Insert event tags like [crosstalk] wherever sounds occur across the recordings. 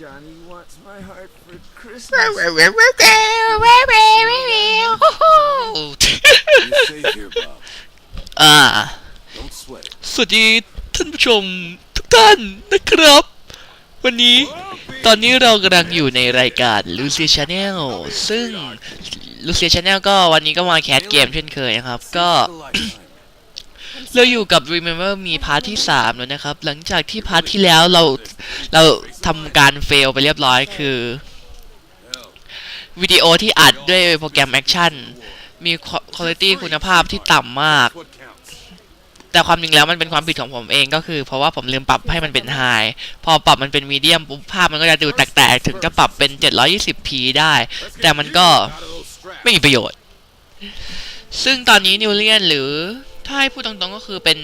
Johnny wants my heart for ว้าว Christmas. ว้าวว้าวว้าวว้าวว้าวว้าวว้าวโอ้โห You're safe here, Bob. อ่า Don't sweat it. สวัสดีท่านผู้ชมทุกท่านนะครับ วันนี้ตอนนี้เรากำลังอยู่ในรายการ Lucia Channel ซึ่ง Lucia Channel ก็วันนี้ก็มาแคสเกมเช่นเคยนะครับ ก็ For a lifetime. เราอยู่กับ Remember มีพาร์ทที่ 3 แล้วนะครับ หลังจากที่พาร์ทที่แล้วเราเราทำการเฟลไปเรียบร้อยคือวิดีโอที่อัดด้วยโปรแกรมแอคชั่นมีคุณภาพคุณภาพที่ต่ำมาก แต่ความจริงแล้วมันเป็นความผิดของผมเองก็คือ เพราะว่าผมลืมปรับให้มันเป็นไฮพอปรับมันเป็นมีเดียมปุ๊บภาพมันก็จะดูแตกๆถึงจะปรับเป็น 720p ได้ แต่มันก็ไม่มีประโยชน์ ซึ่งตอนนี้นิวเลียนหรือ ถ้าให้พูดตรงๆก็คือเป็น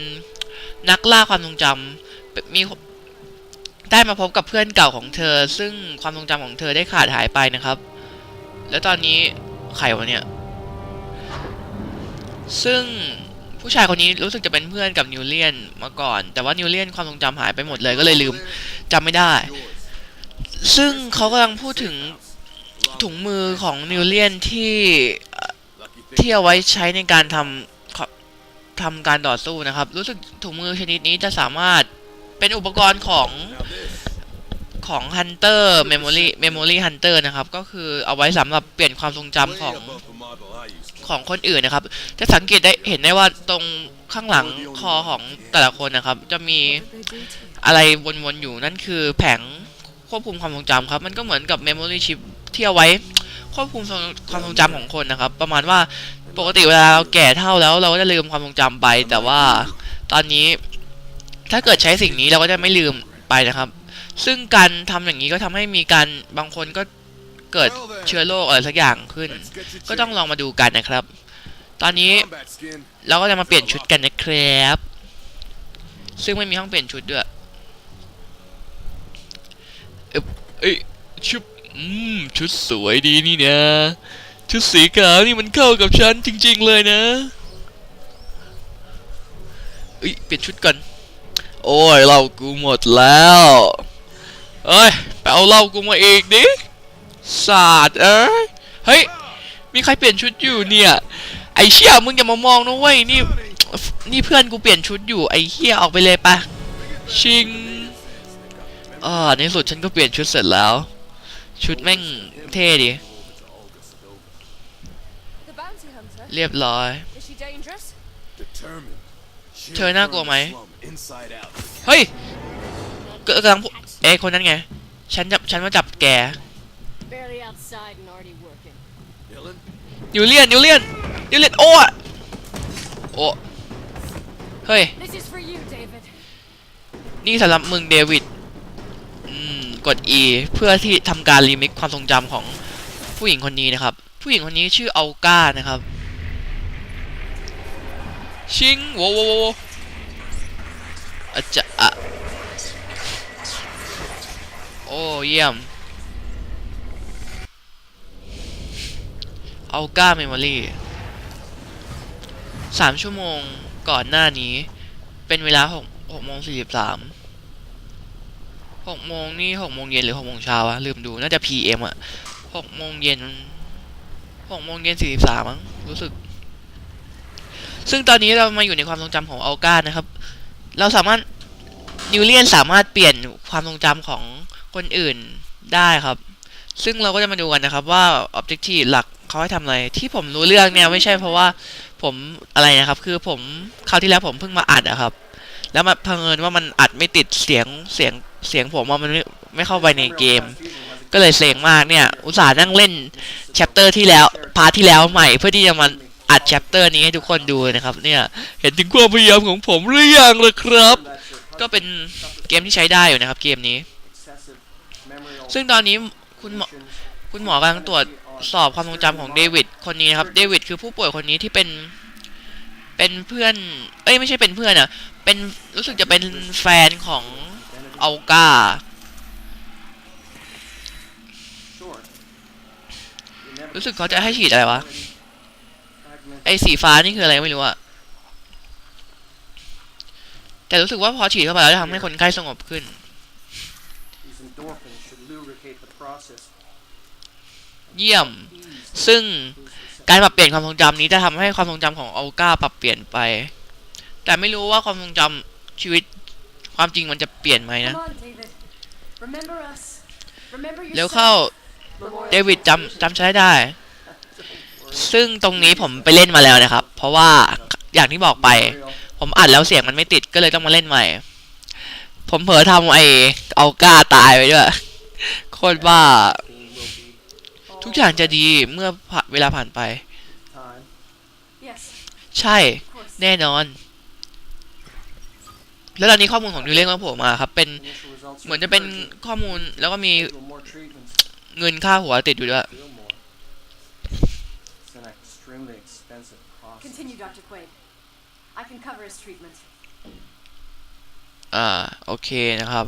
นักล่าความทรงจำมีได้มาพบกับเพื่อนเก่าของเธอ ซึ่งความทรงจำของเธอได้ขาดหายไปนะครับ แล้วตอนนี้ใครวะเนี่ย ซึ่งผู้ชายคนนี้รู้สึกจะเป็นเพื่อนกับนิวเลียนมาก่อน แต่ว่านิวเลียนความทรงจำหายไปหมดเลยก็เลยลืมจำไม่ได้ ซึ่งเขากำลังพูดถึงถุงมือของนิวเลียนที่ที่เอาไว้ใช้ในการทำ ทำการต่อสู้นะครับ รู้สึกถุงมือชนิดนี้จะสามารถเป็นอุปกรณ์ของ Now this. ของ Hunter Memory Memory Hunter นะครับ ก็คือเอาไว้สำหรับเปลี่ยนความทรงจำของของคนอื่นนะครับ จะสังเกตได้เห็นได้ว่าตรงข้างหลังคอของแต่ละคนนะครับ จะมีอะไรวนๆอยู่นั่นคือแผงควบคุมความทรงจำครับ มันก็เหมือนกับ Memory Chip ที่เอาไว้ควบคุมความทรงจำของคนนะครับ ประมาณว่า ปกติเวลาเราแก่เท่าแล้วเราก็จะลืมความทรงจำไป แต่ว่าตอนนี้ถ้าเกิดใช้สิ่งนี้เราก็จะไม่ลืมไปนะครับ ซึ่งการทำอย่างนี้ก็ทำให้มีการบางคนก็เกิดเชื้อโรคอะไรสักอย่างขึ้น ก็ต้องลองมาดูกันนะครับ ตอนนี้เราก็จะมาเปลี่ยนชุดกันนะครับ ซึ่งไม่มีห้องเปลี่ยนชุดด้วยเอ๊ะเอ้ยชุดอืมชุดสวยดีนี่นะ ชุดสีขาวนี่มันเข้ากับฉันจริง ๆ เลยนะเอ้ยเปลี่ยนชุดก่อน โอ้ยเหล้ากูหมดแล้วเอ้ยไปเอาเหล้ากูมาอีกดิสาดเอ้ยเฮ้ยมีใครเปลี่ยนชุดอยู่เนี่ยไอเชี่ยมึงอย่ามามองนะเว้ยนี่นี่เพื่อนกูเปลี่ยนชุดอยู่ไอเชี่ยออกไปเลยปะชิงอ่าในสุดฉันก็เปลี่ยนชุดเสร็จแล้ว ชุดแม่งเท่ดิ The bounty hunter? เรียบร้อย Is she dangerous? Determined. She'll เธอน่ากลัว turn ไหม the slum inside out. เฮ้ยกกำลังพูดเอ้ยคนนั้นไง ฉันจับฉันมาจับแก Barely outside and already working. Dylan. นิวเลียนนิวเลียนนิวเลียนโอ้อะโอ้เฮ้ย This is for you, David. นี่สำหรับมึงเดวิด อืม กด E เพื่อที่ทำการรีมิกความทรงจำของผู้หญิงคนนี้นะครับ ผู้หญิงคนนี้ชื่ออัลกานะครับ ชิงโวโวโวอาจจะอะโอ้เยี่ยมอัลกาเมมโมรี่สามชั่วโมงก่อนหน้านี้ เป็นเวลาหกหกโมงสี่สิบสามหกโมงนี่หกโมงเย็นหรือหกโมงเช้าวะลืมดูน่าจะ PM อะหกโมงเย็นหกโมงเย็นสี่สิบสามมั้งรู้สึก ซึ่งตอนนี้เรามาอยู่ในความทรงจำของอัลกานะครับ เราสามารถนิวเลียนสามารถเปลี่ยนความทรงจำของคนอื่นได้ครับ ซึ่งเราก็จะมาดูกันนะครับว่า Objective หลักเขาให้ทำอะไร ที่ผมรู้เรื่องเนี่ยไม่ใช่เพราะว่าผมอะไรนะครับ คือผมคราวที่แล้วผมเพิ่งมาอัดอะครับ แล้วมาเพิ่งว่ามันอัดไม่ติดเสียงเสียงเสียงผมว่ามันไม่ไม่เข้าไปในเกม ก็เลยเซ็งมากเนี่ย อุตส่าห์นั่งเล่นแชปเตอร์ที่แล้วพาร์ทที่แล้วใหม่เพื่อที่จะมา อัดแชปเตอร์นี้ให้ทุกคนดูนะครับ เนี่ยเห็นถึงความพยายามของผมหรือยังล่ะครับ ก็เป็นเกมที่ใช้ได้อยู่นะครับ เกมนี้ ซึ่งตอนนี้คุณหมอคุณหมอกำลังตรวจสอบความทรงจำของเดวิดคนนี้นะครับเดวิดคือผู้ป่วยคนนี้ที่เป็นเป็นเพื่อน เอ้ยไม่ใช่เป็นเพื่อนอะเป็นรู้สึกจะเป็นแฟนของอัลการู้สึกเขาจะให้ฉีดอะไรวะ ไอ้สีฟ้านี่คืออะไรไม่รู้อะแต่รู้สึกว่าพอฉีดเข้าไปแล้วจะทำให้คนไข้สงบขึ้น endorphins should lubricate the process. เยี่ยม Ease ซึ่ง loses การปรับเปลี่ยนความทรงจำนี้จะทำให้ความทรงจำของอัลกาปรับเปลี่ยนไป แต่ไม่รู้ว่าความทรงจำชีวิตความจริงมันจะเปลี่ยนไหมนะ Come on, David. Remember us. Remember เร็ว yourself. เข้าเดวิดจำจำใช้ได้ ซึ่งตรงนี้ผมไปเล่นมาแล้วนะครับ เพราะว่าอย่างที่บอกไป ผมอัดแล้วเสียงมันไม่ติดก็เลยต้องมาเล่นใหม่ ผมเผลอทำไอเอาก้าตายไปด้วย โคตรบ้า ทุกอย่างจะดีเมื่อเวลาผ่านไป ใช่ แน่นอน แล้วตอนนี้ข้อมูลของนิวเล่นก็โผล่มาครับ เป็นเหมือนจะเป็นข้อมูลแล้วก็มีเงินค่าหัวติดอยู่ด้วย extremely expensive process. Continue, Dr. Quaid. I can cover his treatment. อ่าโอเคนะครับ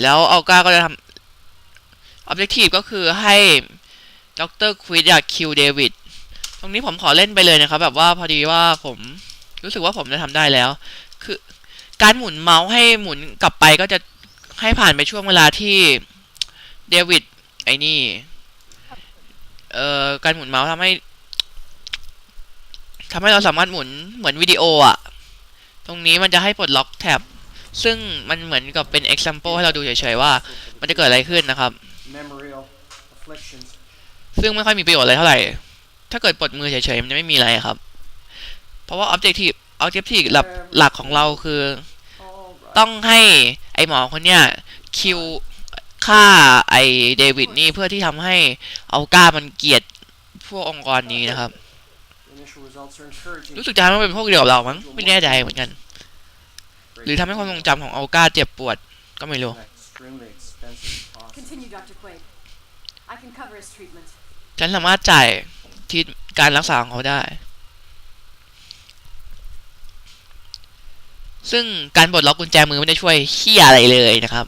แล้วอัลกาก็จะทำ objective ก็คือให้ดรควิดอยากคิวเดวิดตรงนี้ผมขอเล่นไปเลยนะครับ แบบว่าพอดีว่าผมรู้สึกว่าผมจะทำได้แล้ว คือการหมุนเมาส์ให้หมุนกลับไปก็จะให้ผ่านไปช่วงเวลาที่เดวิดไอ้นี่ เอ่อการหมุนเมาส์ทำให้ทำให้เราสามารถหมุนเหมือนวิดีโออะตรงนี้มันจะให้ปลดล็อกแท็บซึ่งมันเหมือนกับเป็น example ให้เราดูเฉยๆว่า มันจะเกิดอะไรขึ้นนะครับ ซึ่งไม่ค่อยมีประโยชน์อะไรเท่าไหร่ ถ้าเกิดปลดมือเฉยๆมันจะไม่มีอะไรครับ เพราะว่า objective objective หลักหลักของเราคือ ต้องให้ไอหมอคนเนี้ยคิว ฆ่าไอเดวิดนี่เพื่อที่ทำให้เอาก้ามันเกลียดพวกองค์กรนี้นะครับ Initial results are encouraging. รู้สึกจะมันเป็นพวกเดียวกับเรามั้งไม่แน่ใจเหมือนกัน หรือทำให้ความทรงจำของเอาก้าเจ็บปวดก็ไม่รู้ An extremely expensive process. Continue, Dr. Quaid. I can cover his treatment. ฉันสามารถจ่ายที่การรักษาของเขาได้ ซึ่งการปลดล็อกกุญแจมือไม่ได้ช่วยเฮียอะไรเลยนะครับ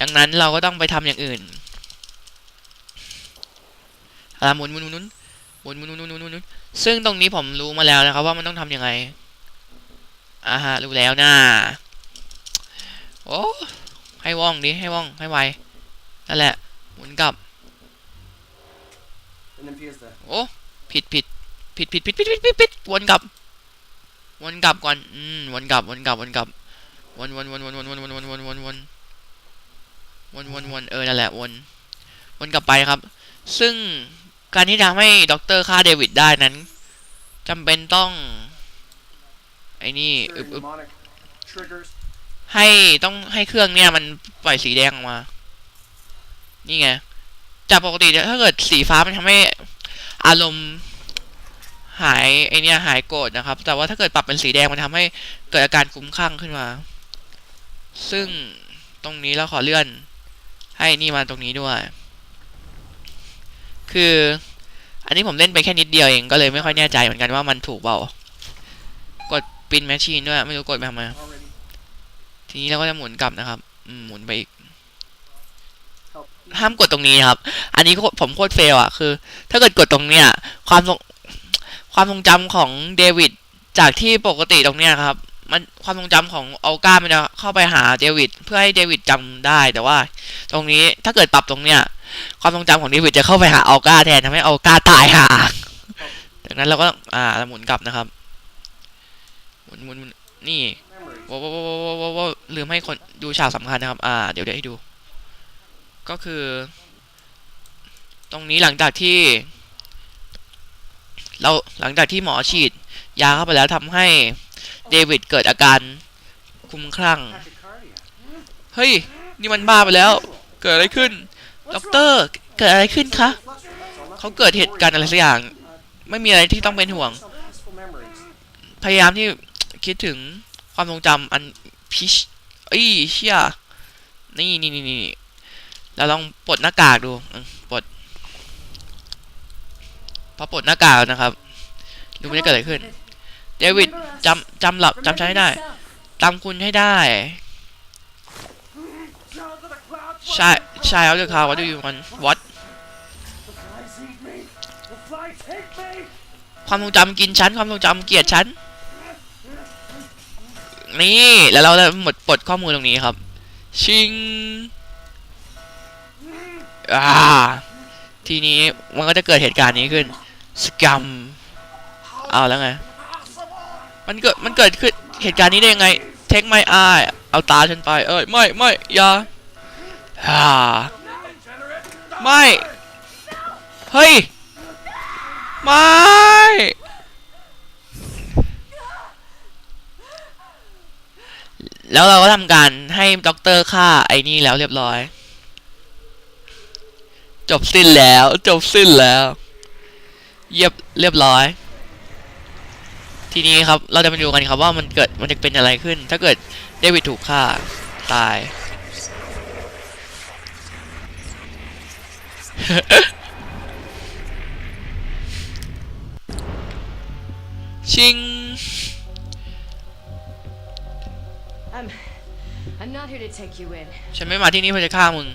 ดังนั้นเราก็ต้องไปทำอย่างอื่นอะไรหมุนหมุนหมุนหมุนหมุนหมุนหมุนหมุนหมุนหมุนซึ่งตรงนี้ผมรู้มาแล้วนะครับ ว่ามันต้องทำยังไงอ่าฮะรู้แล้วนะโอ้ให้ว่องดิให้ว่องให้ไวนั่นแหละหมุนกลับโอ้ผิดผิดผิดผิดผิดผิดผิดผิดผิดวนกลับ วนกลับก่อนอืมวนกลับวนกลับวนกลับวนวนวนวนวนวนวนวนวนวน วนวนวนเออนั่นแหละวนวนกลับไปครับ ซึ่งการที่ทำให้ด็อกเตอร์ฆ่าเดวิดได้นั้นจำเป็นต้อง ไอ้นี่อึบอึบให้ต้องให้เครื่องเนี่ยมันปล่อยสีแดงออกมา นี่ไง จากปกติถ้าเกิดสีฟ้ามันทำให้อารมณ์หายไอเนี่ยหายโกรธนะครับ แต่ว่าถ้าเกิดปรับเป็นสีแดงมันทำให้เกิดอาการคุ้มคลั่งขึ้นมา ซึ่งตรงนี้เราขอเลื่อน ให้นี่มาตรงนี้ด้วย คือ อันนี้ผมเล่นไปแค่นิดเดียวเองก็เลยไม่ค่อยแน่ใจเหมือนกันว่ามันถูกเปล่ากดปินแมชชีนด้วย ไม่รู้กดไปทำไม Already ทีนี้เราก็จะหมุนกลับนะครับอืมหมุนไปอีก help ห้ามกดตรงนี้นะครับ อันนี้โคตรผมโคตรเฟลอะคือ ถ้าเกิดกดตรงเนี้ย ความทรงความทรงจำของเดวิดจากที่ปกติตรงเนี้ยครับ มันความทรงจำของอัลกามันจะเข้าไปหาเดวิดเพื่อให้เดวิดจำได้แต่ว่า ตรงนี้ถ้าเกิดปรับตรงเนี้ยความทรงจำของเดวิดจะเข้าไปหาอัลกาแทนทำให้อัลกาตายห่าดังนั้นเราก็ต้องอ่าเราหมุนกลับนะครับหมุนหมุนนี่ว้าวว้าวว้าวว้าว่าลืมให้คนดูฉากสำคัญนะครับ อ่า เดี๋ยวเดี๋ยวให้ดู ก็คือ ตรงนี้หลังจากที่ เราหลังจากที่หมอฉีด ยาเข้าไปแล้วทำให้ เดวิดเกิดอาการคลุ้มคลั่ง เฮ้ย นี่มันบ้าไปแล้ว เกิดอะไรขึ้น ด็อกเตอร์ เกิดอะไรขึ้นคะ เขาเกิดเหตุการณ์อะไรสักอย่าง ไม่มีอะไรที่ต้องเป็นห่วง พยายามที่คิดถึงความทรงจำอันพิชเอ้ยเชี่ยนี่นี่นี่นี่เราลองปลดหน้ากากดูปลดพอปลดหน้ากากนะครับดูมันจะเกิดอะไรขึ้น เดวิดจำจำหลับจำฉันให้ได้จำคุณให้ได้ใช่ใช่แล้วเดี๋ยวค่ะวัดดูอยู่มันวัดความทรงจำกินฉันความทรงจำเกลียดฉันนี่แล้วเราได้หมดปลดข้อมูลตรงนี้ครับ ชิงอ่าทีนี้มันก็จะเกิดเหตุการณ์นี้ขึ้นสกัมเอาแล้วไง มันเกิดมันเกิดขึ้นเหตุการณ์นี้ได้ยังไง เทคไม่อายเอาตาฉันไป เอ้ยไม่ไม่อย่าอ่าไม่เฮ้ยไม่แล้วเราก็ทำการให้ด็อกเตอร์ฆ่าไอ้นี่แล้วเรียบร้อย จบสิ้นแล้วจบสิ้นแล้ว เยียบเรียบร้อย ทีนี้ครับเราจะมาดูกันครับว่ามันเกิดมันจะเป็นอะไรขึ้น ถ้าเกิดเดวิดถูกฆ่าตาย ชิง I'm. I'm not here to take you in. ฉันไม่มาที่นี่เพื่อจะฆ่ามึง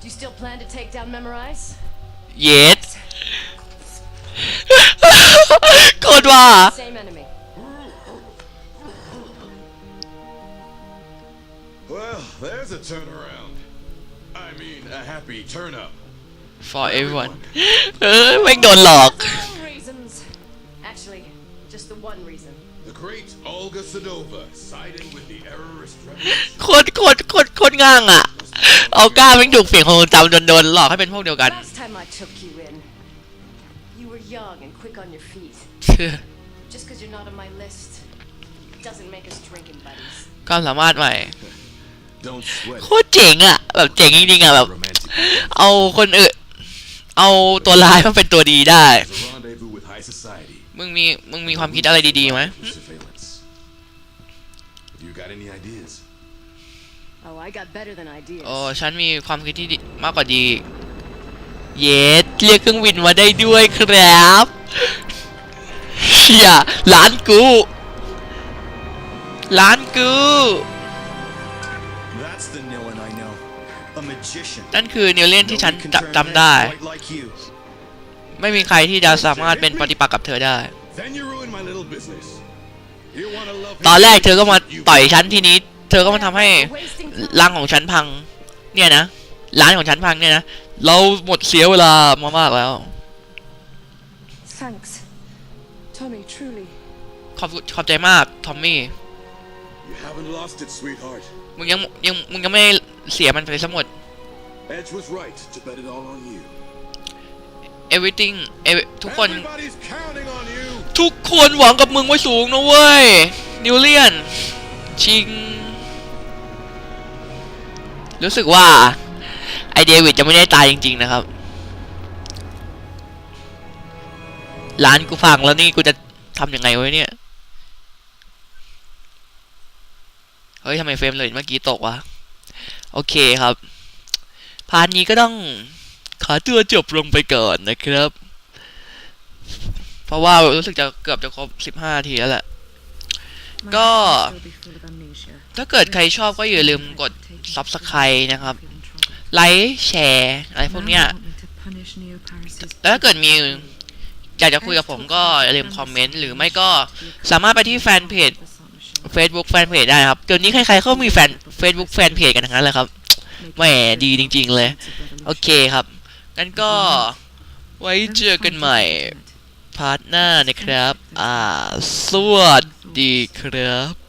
Do you still plan to take down Memorize? เย็ดโคตรว่า Same There's a turnaround. I mean, a happy turn up. For everyone. [laughs] เออไม่โดนหลอก reasons. Actually, just the one reason. The great Olga Sadova sided with the errorist revolution. โคตรโคตรโคตรโคตรง่างอ่ะ เอาก้าแม่งถูกเปลี่ยนของจำโดนโดนหลอกให้เป็นพวกเดียวกัน Last time I took you in, you were young and quick on your feet. Just because you're not on my list doesn't make us drinking buddies. ความสามารถใหม่ โคตรเจ๋งอะแบบเจ๋งจริงๆอะแบบ romantic. เอาคนอื่นเอาตัวร้ายมาเป็นตัวดีได้ It's a rendezvous with high society. มึงมีมึงมีความคิดอะไรดีๆไหม Surveillance. You got any ideas? Oh, I got better than ideas. โอ้ฉันมีความคิดที่ดีมากกว่าดี เยสเรียกเครื่องบินมาได้ด้วยครับเชียร้านกูร้านกู นั่นคือนิวเลียนที่ฉัน Nobody can จ turn จำได้ heads quite like you. ไม่มีใครที่จะสามารถเป็นปฏิปักษ์กับเธอได้ Then you ruin my little business. You wanna love ตอนแรกเธอก็มา You ต่อยฉันทีนี้ เธอก็มาทำให้ We're wasting time. ร้านของฉันพัง เนี่ยนะร้านของฉันพังเนี่ยนะ เราหมดเสียเวลามามากแล้ว Thanks. Tommy, truly. ขอบขอบใจมาก ทอมมี่ You haven't lost it, sweetheart. มึงยังยังมึงยังไม่เสียมันไปซะหมด Edge was right to bet it all on you. everything every- ทุกคน Everybody's counting on you. ทุกคนหวังกับมึงไว้สูงนะเว้ย นิวเลียน ชิง รู้สึกว่า ไอเดวิดจะไม่ได้ตายจริงๆนะครับ ร้านกูพังแล้วนี่กูจะทำยังไงไว้เนี่ย ฮ้ยทำไมเฟรมเลยเมื่อกี้ตกวะ โอเคครับ พาร์ทนี้ก็ต้องขอตัวจบลงไปก่อนนะครับ เพราะว่ารู้สึกจะเกือบจะครบ15ทีแล้วแหละ ก็ ถ้าเกิดใครชอบก็อย่าลืมกด Subscribe นะครับ ไลค์แชร์อะไรพวกเนี้ย แล้วถ้าเกิดมีอยากจะคุยกับผมก็อย่าลืมคอมเมนต์หรือไม่ก็สามารถไปที่แฟนเพจ Facebook แฟนเพจได้ครับเดี๋ยวนี้ใครๆเขามีแฟน Facebook แฟนเพจกันทั้งนั้นเลยครับแหมดีจริง ๆ เลย โอเคครับงั้นก็ไว้เจอกันใหม่พาร์ทหน้านะครับ อ่า สวัสดีครับ